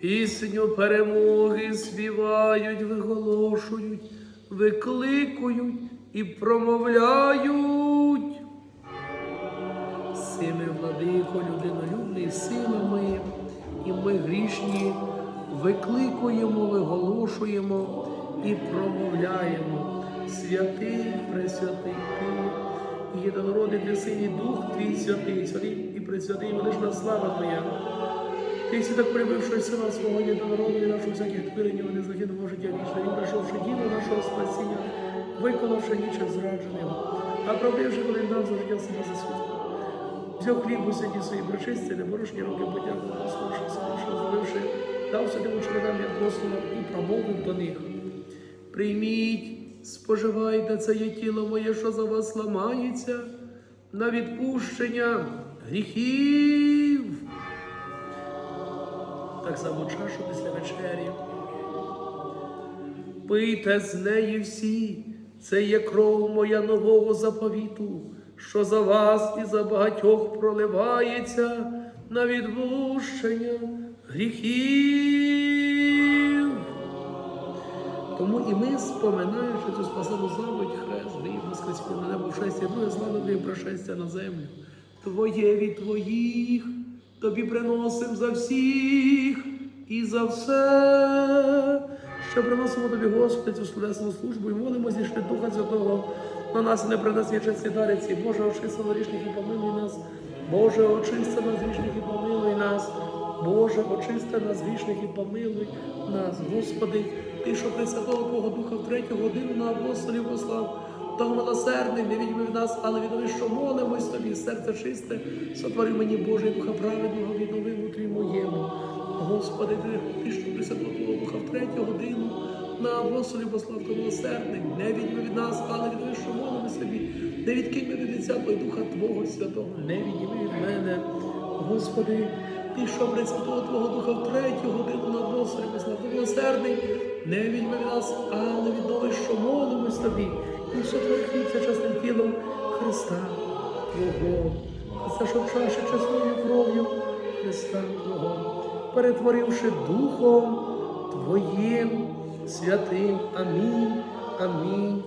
Пісню перемоги співають, виголошують, викликують і промовляють. Сими владико, людинолюбний силами, і ми грішні викликуємо, виголошуємо і промовляємо. Святий, пресвятий ти, і єдинородний ти син і дух твій святий, святий і пресвятий, велична слава Твоя. Ти так прибивши сина свого єдинороду і нашого всяких творення, вони загинуло життя вічне. Він прийшовши діло нашого спасіння, виконавши нічим зрадженого, а правдивши, коли дав за життя себе за світ. Взяв хліб у святі свої причисті, непорушні руки подякував, нашого зробивши, дав сюди ученикам і апостолам і промовив до них. Прийміть, споживайте це є тіло моє, що за вас ламається, на відпущення гріхів. Так само чашу після вечері. Пийте з неї всі, це є кров моя нового заповіту, що за вас і за багатьох проливається на відпущення гріхів. Тому і ми, споминаючи цю спасену заповідь, хрест, гріх, воскресіння на небо, шестя, друге слава Твоє пришестя на землю. Твоє від Твоїх, Тобі приносим за всіх і за все, що приносимо Тобі, Господи, цю словесну службу і молимо зійшли Духа Святого на нас і не принеси честі дариці. Боже, очисти на і помилуй нас. Боже, очисти нас і нас. Боже, очисти нас грішних і помилуй нас, Господи, Ти, що Пресвятого Твого Духа в третю годину на апостолів послав, того милосердний, не відьми в нас, але відоми, що молимось тобі, серце чисте, сотвори мені Боже, Духа праведного, віднови внутрі моєму. Господи, ти, що Пресвятого Твого Духа в третю годину на апостолів послав того милосердний, не відьми від нас, але відоми, що молимось тобі, не відкинь мене від лиця Духа Твого Святого, не відніми від мене. Господи, ти що Пресвятого Твого Духа в третю годину на апостолів послав того милосердний, не відьми від нас, але віднови, що молимось тобі, і що твоє хлібця тілом Христа Твого, а це що в чаші чесною кров'ю Христа Твого, перетворивши Духом Твоїм святим. Амінь. Амінь.